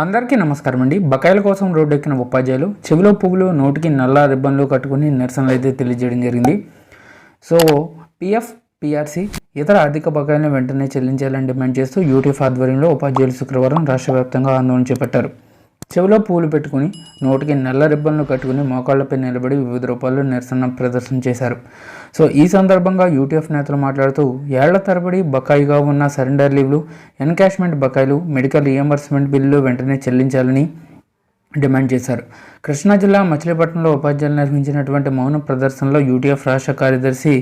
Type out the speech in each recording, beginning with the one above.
అందరికీ నమస్కారం అండి. బకాయిల కోసం రోడ్డెక్కిన ఉపాధ్యాయులు చెవిలో పువ్వులు నోటికి నల్ల రిబ్బన్లు కట్టుకుని నిరసనలు అయితే తెలియజేయడం జరిగింది. సో పిఎఫ్ పిఆర్సీ ఇతర ఆర్థిక బకాయిలను వెంటనే చెల్లించాలని డిమాండ్ చేస్తూ యూటీఎఫ్ ఆధ్వర్యంలో ఉపాధ్యాయులు శుక్రవారం రాష్ట్ర వ్యాప్తంగా ఆందోళన చేపట్టారు. చెవిలో పూలు పెట్టుకుని నోటికి నల్ల రిబ్బన్లు కట్టుకుని మోకాళ్ళపై నిలబడి వివిధ రూపాల్లో నిరసన ప్రదర్శన చేశారు. సో ఈ సందర్భంగా యూటీఎఫ్ నేతలు మాట్లాడుతూ ఏళ్ళ తరబడి బకాయిగా ఉన్న సరెండర్ లీవ్లు ఎన్కాష్మెంట్ బకాయిలు మెడికల్ రియంబర్స్మెంట్ బిల్లులు వెంటనే చెల్లించాలని డిమాండ్ చేశారు. కృష్ణా జిల్లా మచిలీపట్నంలో ఉపాధ్యాయులు నిర్వహించినటువంటి మౌన ప్రదర్శనలో యూటీఎఫ్ రాష్ట్ర కార్యదర్శి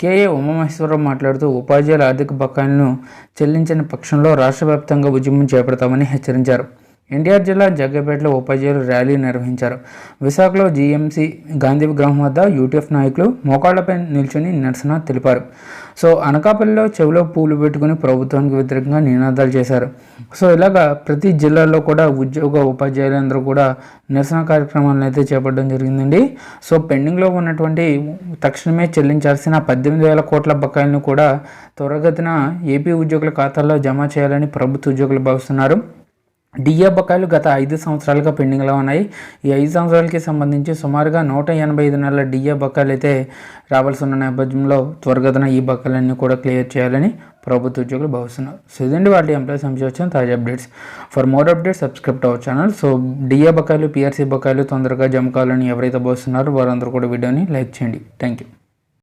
కేఏ ఉమామహేశ్వరరావు మాట్లాడుతూ ఉపాధ్యాయుల ఆర్థిక బకాయిలను చెల్లించిన పక్షంలో రాష్ట్ర వ్యాప్తంగా ఉద్యమం చేపడతామని హెచ్చరించారు. ఎన్టీఆర్ జిల్లా జగ్గపేటలో ఉపాధ్యాయులు ర్యాలీ నిర్వహించారు. విశాఖలో జీఎంసీ గాంధీ విగ్రహం వద్ద యూటీఎఫ్ నాయకులు మోకాళ్ళపై నిల్చొని నిరసన తెలిపారు. సో అనకాపల్లిలో చెవిలో పూలు పెట్టుకుని ప్రభుత్వానికి వ్యతిరేకంగా నినాదాలు చేశారు. సో ఇలాగా ప్రతి జిల్లాలో కూడా ఉద్యోగ ఉపాధ్యాయులందరూ కూడా నిరసన కార్యక్రమాలను అయితే చేపట్టడం జరిగిందండి. సో పెండింగ్లో ఉన్నటువంటి తక్షణమే చెల్లించాల్సిన పద్దెనిమిది వేల కోట్ల బకాయిలను కూడా త్వరగతిన ఏపీ ఉద్యోగుల ఖాతాల్లో జమ చేయాలని ప్రభుత్వ ఉద్యోగులు భావిస్తున్నారు. డిఏ బకాయిలు గత ఐదు సంవత్సరాలుగా పెండింగ్లో ఉన్నాయి. ఈ ఐదు సంవత్సరాలకి సంబంధించి సుమారుగా నూట ఎనభై ఐదు నెలల డిఏ బకాయిలు అయితే రావాల్సి ఉన్న నేపథ్యంలో త్వరగతన ఈ బకాయిలన్నీ కూడా క్లియర్ చేయాలని ప్రభుత్వ ఉద్యోగులు భావిస్తున్నారు. సో ఇదండి వాటి ఎంప్లాయీస్ సంబంధించి వచ్చిన తాజా updates. For more updates subscribe our channel. So DA బకాయిలు పిఆర్సీ బకాయిలు తొందరగా జమ కావాలని ఎవరైతే భావిస్తున్నారో వారందరూ కూడా వీడియోని లైక్ చేయండి. Thank you